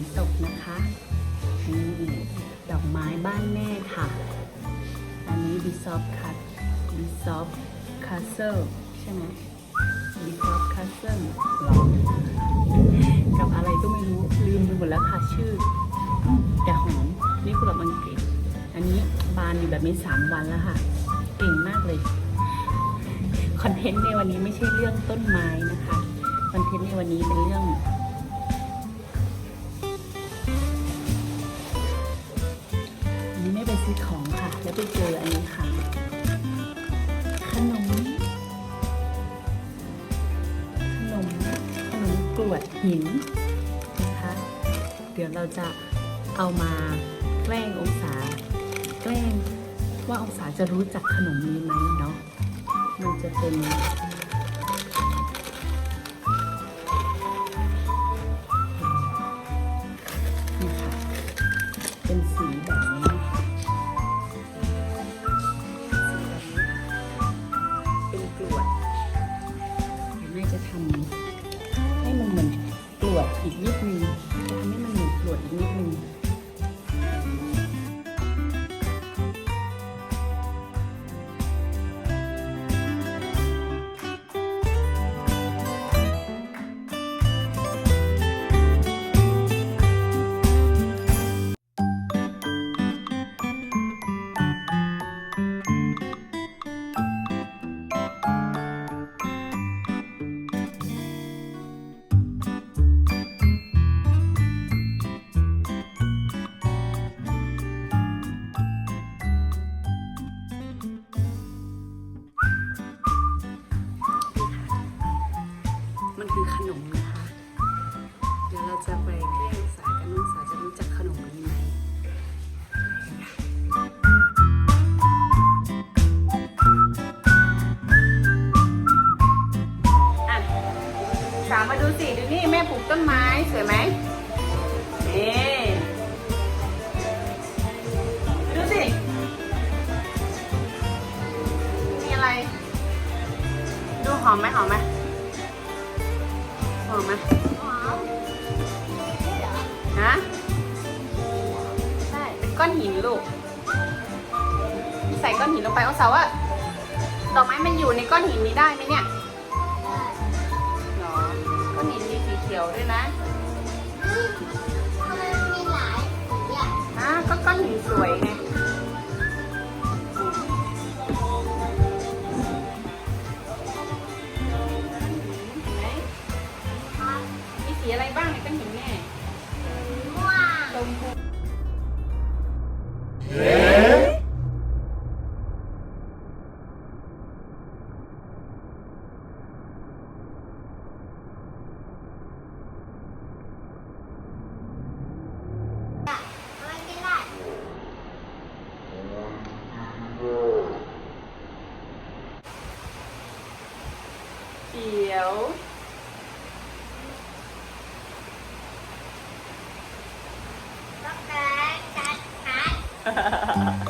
นศพนะคะนี่ดอกไม้บ้านแม่ค่ะ อันนี้บิซอฟคัสบิซอฟคาเซิลใช่ไหมบิซอฟคาเซิลหรอกับอะไรก็ไม่รู้ ลืมไปหมดแล้วค่ะชื่อ แต่หอมนี่คุหลาบอังกฤษ อันนี้บานอยู่แบบนี้สามวันแล้วค่ะ เก่งมากเลย คอนเทนต์ในวันนี้ไม่ใช่เรื่องต้นไม้นะคะ คอนเทนต์ในวันนี้เป็นเรื่อง นนี้ไม่ไปของค่ะ แล้วไปเจออันนี้ค่ะ ขนม ขนม ขนมกรวดหินนะคะ เดี๋ยวเราจะเอามาแกล้งองศา แกล้งว่าองศาจะรู้จักขนมนี้ไหมเนาะ มันจะเป็น มันเหมือนกรวดอีกนิดนึงจะทำให้มันเหมือนกรวดอีกนิดนึง คือขนมนะคะ เดี๋ยวเราจะไปแกล้งสายกันน้องสาจะรู้จักขนมนี้ไหมอะสามมาดูสิดูนี่แม่ปลูกต้นไม้สวยไหมนี่ดูสิ มีอะไร ดูหอมไหมหอมไหม อมไหมหอมฮะใช่เป็นก้อนหินลูก ใส่ก้อนหินลงไปเอาเสาว่าดอกไม้มันอยู่ในก้อนหินนี้ได้ไหมเนี่ยหรอก้อนหินมีสีเขียวด้วยนะทำไมมันมีหลายสีอะอะก็ก้อนหินสวยไง chiều Bye.